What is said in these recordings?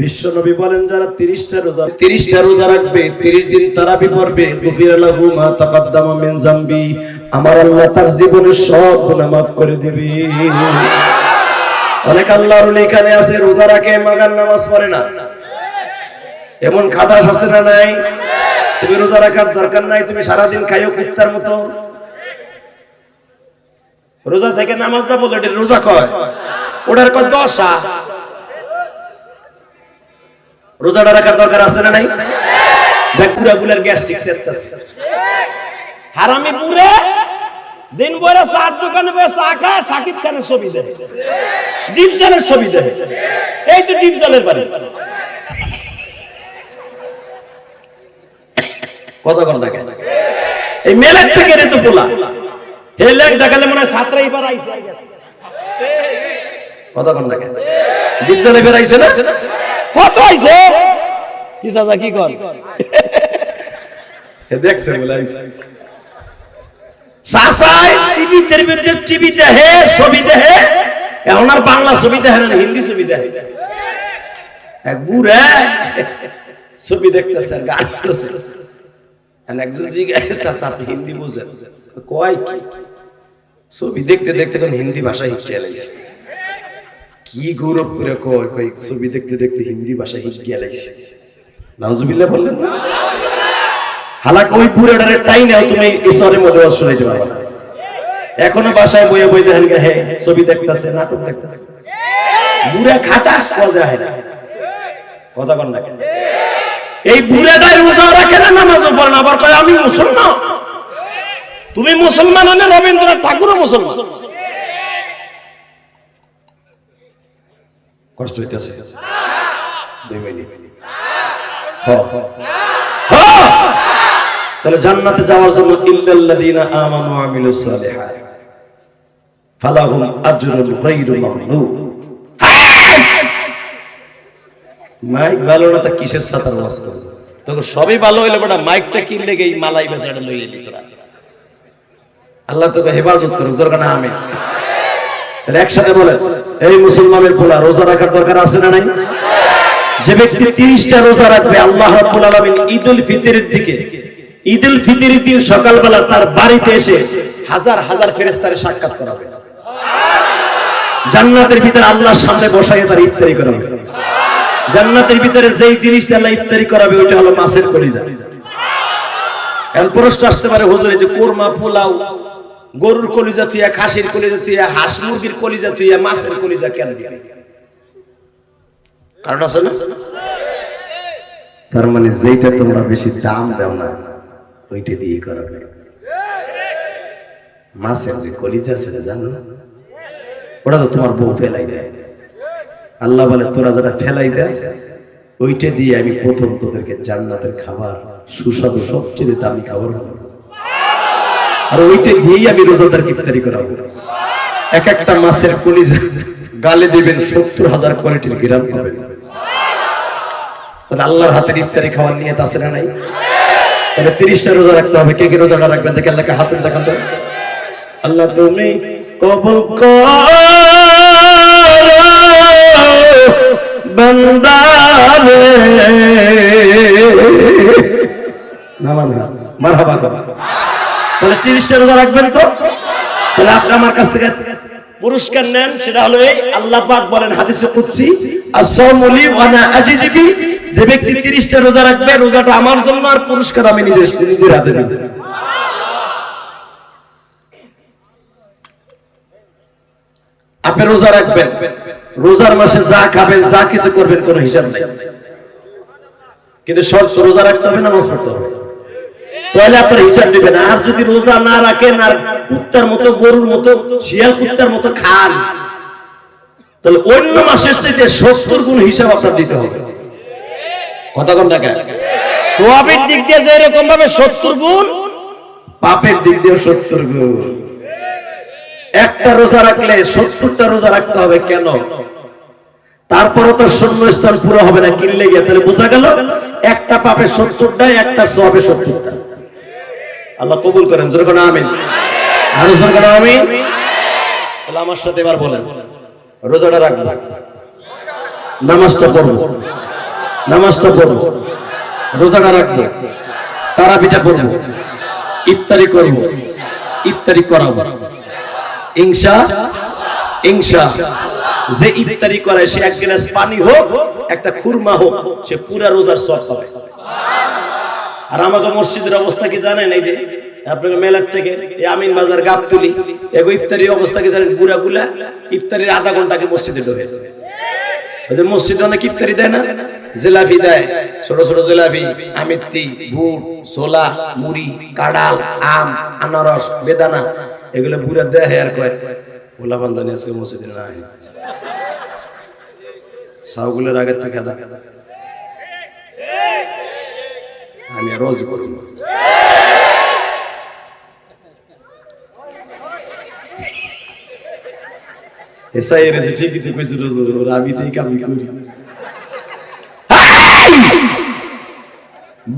বিশ্ব নবী বলেন, যারা তিরিশটা রোজা তিরিশটা রোজা রাখবে, তিরিশ দিন মিন জামবি, আমার আল্লাহ তার জীবনের সব গুনাহ মাফ করে দিবে। অনেক আল্লাহর এখানে আছে, রোজা রাখে, মাগার নামাজ পড়ে না। এমন খাটাস আছে না নাই? তুমি রোজা রাখার দরকার নাই, তুমি সারাদিন খাইও কুত্তার মতো। রোজা থেকে নামাজটা বলে রোজা কয়? ওটার কয় দশা? রোজাটা রাখার দরকার আছে না নাই? পুরা গুলার গ্যাস্ট্রিক সেটতাছে হারামি পুরে দিন ভরে চার দোকানে বসে চা খায়, সাকিব খানের ছবি দেয় ডিপ জলের ছবি দেয় এই তো ডিপ জলের বাড়ি। কত কর দেখে এই মেলের থেকে রে তো পোলা। হেলেক দেখালে মনে হয় সাতটাই বার আইসে কত কর দেখে ডিপজলে বেরাইছে না? কত আইছে? কি চাচা কি কর দেখছে বলে আইছে। সাসাই টিভি ভিতরে টিভি দেহে ছবি দেহে এখন আর বাংলা ছবি দেখে না হিন্দি ছবি দেখে এক বুড়া ছবি দেখতেছে গান একজন জিজ্ঞাসা চাচা হিন্দি বুঝেন? কয় কি? ছবি দেখতে দেখতে কোন হিন্দি ভাষা লাইছে। কি গৌরব করে কয় কয় ছবি দেখতে দেখতে হিন্দি ভাষা শিখিয়ে লাইছে। নাউজুবিল্লাহ বললেন, হালাক ওই বুড়াটারে টাই নাও, তুমি ঈশ্বরের মধ্যে শোনাইতে এখনও বাসায় বইয়ে বই দেখেন হে, ছবি দেখতেছে, নাটক দেখতেছে। বুড়া খাটাস কজা হয় না। কথা কন না? এই বুড়াটাই রোজা রাখে না নামাজও পড়ে না, আবার কয়, আমি মুসলমান। তুমি মুসলমান হলে রবীন্দ্রনাথ ঠাকুরও মুসলমান। কষ্ট হইতেছে! তাহলে জান্নাতে যাওয়ার জন্য ইল্লাল্লাযীনা আমানু ওয়া আমিলুস ফালাহুম আজরুন গায়রু মামনুন। মাইক ভালো না তা কিসের সাতার ওয়াজ করছে তোকে সবই ভালো হইলে, বেটা, মাইকটা কিনলে গেই মালাই বেচাটা লই এলি তোরা। আল্লাহ তোকে হেফাজত করুক দরকার না আমি একসাথে বলে, এই মুসলমানের পোলা, রোজা রাখার দরকার আছে না নাই? যে ব্যক্তি তিরিশটা রোজা রাখবে, আল্লাহ রাব্বুল আলামিন ঈদুল ফিতরের দিকে, ঈদুল ফিতরের দিন সকালবেলা তার বাড়িতে এসে হাজার হাজার ফেরেশতারে সাক্ষাৎ করাবে। জান্নাতের ভিতরে আল্লাহর সামনে বসাইয়ে তার ইফতারি করাবে। জান্নাতের ভিতরে যেই জিনিসটা আল্লাহ ইফতারি করাবে, ওইটা হলো মাছের কলিজা। এখন প্রশ্ন আসতে পারে হুজুরে যে কোরমা, পোলাও গরুর কলিজা তুইয়া খাসির কলিজা তুইয়া হাঁস মুরগির কলিজা তুইয়া মাছের কলিজা কেন দিবি কারণ আছে না তার মানে যেইটা তোমরা বেশি দাম দাও না, ওইটা দিয়ে করাবে মাছের যে কলিজা সেটা জানো? ওটা তো তোমার বউ ফেলাই দেয় আল্লাহ বলে, তোরা যারা ফেলাই দেস, ওইটা দিয়ে আমি প্রথম তোদেরকে জান্নাতের খাবার, সুস্বাদু, সবচেয়ে দামি খাবার। আর ওইটা দিয়েই আমি রোজাদার ইফতারি করাবো এক একটা মাছের কলিজা গালে দিবেন, সত্তর হাজার কোয়ালিটির গ্রাম পাবেন তাহলে আল্লাহর হাতের ইফতারি খাওয়ার নিয়ে আছে না নাই? তাহলে তিরিশটা রোজা রাখতে হবে। কে কে রোজাটা রাখবেন? দেখে আল্লাহকে হাতে দেখান তো। আল্লাহ তুমি কবুল বান্দারে না মানে মারহাবা তাহলে তিরিশটা রোজা রাখবেন তো? তাহলে আপনি আমার কাছ থেকে পুরস্কার নেন, সেটা হলো এই আল্লাহ পাক বলেন হাদিসে কুদসি আস-সাওমুলি ওয়া আনা আজিজিবি যে ব্যক্তি 30টা রোজা রাখবে, রোজাটা আমার জন্য আর পুরস্কার আমি নিজে হাতে দেব আপনি রোজা রাখবেন, রোজার মাসে যা খাবেন, যা কিছু করবেন, কোনো হিসাব নাই। কিন্তু শর্ত, রোজা রাখতে হবে, নামাজ পড়তে হবে। তাহলে আপনার হিসাব দিবেন? আর যদি রোজা না রাখেন আর কুত্তার মতো গরুর মতো শিয়াল কুত্তার মতো খান তাহলে অন্য মাসের চাইতে সত্তর গুণ হিসাব আপনার দিতে হবে। কথা কম টাকা সোয়াবির দিক দিয়ে যে এরকম ভাবে সত্তর গুণ পাপের দিক দিয়ে সত্তর গুণ। একটা রোজা রাখলে সত্তরটা রোজা রাখতে হবে কেন? তারপরও তো শূন্য স্থান পুরো হবে না কিনলে গিয়ে। তাহলে বোঝা গেল একটা পাপে সত্তরটাই একটা সোয়াবে সত্তরটা। আল্লাহ কবুল করেন, জোর কোনো আমিন। আরও জোর কোনো আমিন তাহলে আমার সাথে এবার বলেন, রোজাটা রাখব। নামাজটা পড়ব। নামাজটা পড়ব। রোজাটা রাখব। তারা পিঠা পড়ব। ইফতারি করব। ইফতারি করাবো। ইংসা ইংসা যে ইফতারি করে সে এক গ্লাস পানি হোক, একটা খুরমা হোক, সে পুরা রোজার সব পাবে। আর আমাদের মসজিদের অবস্থা কি জানেন? এই যে আপনাকে মেলার থেকে আমিন বাজার গাব তুলি এগো ইফতারির অবস্থা কি জানেন? বুড়া গুলা ইফতারির আধা ঘন্টাকে মসজিদে ঢোকে। মসজিদে অনেক ইফতারি দেয় না? জিলাপি দেয়। ছোট ছোট জিলাপি আমিত্তি, বুট, ছোলা, মুড়ি কাডাল আম, আনারস, বেদানা, এগুলো বুড়া দেয় আর কয় গোলা বান্ধানি আজকে মসজিদে নাই সাউগুলের আগের থেকে দা। আমি রোজ করি।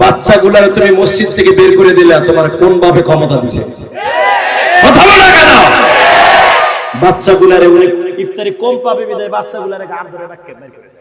বাচ্চাগুলার তুমি মসজিদ থেকে বের করে দিলে, তোমার ক্ষমতা বাচ্চাগুলারে উনি ইফতারি কম পাবে বিদায় বাচ্চাগুলারে গান ধরে রাখে বের করে দেয়।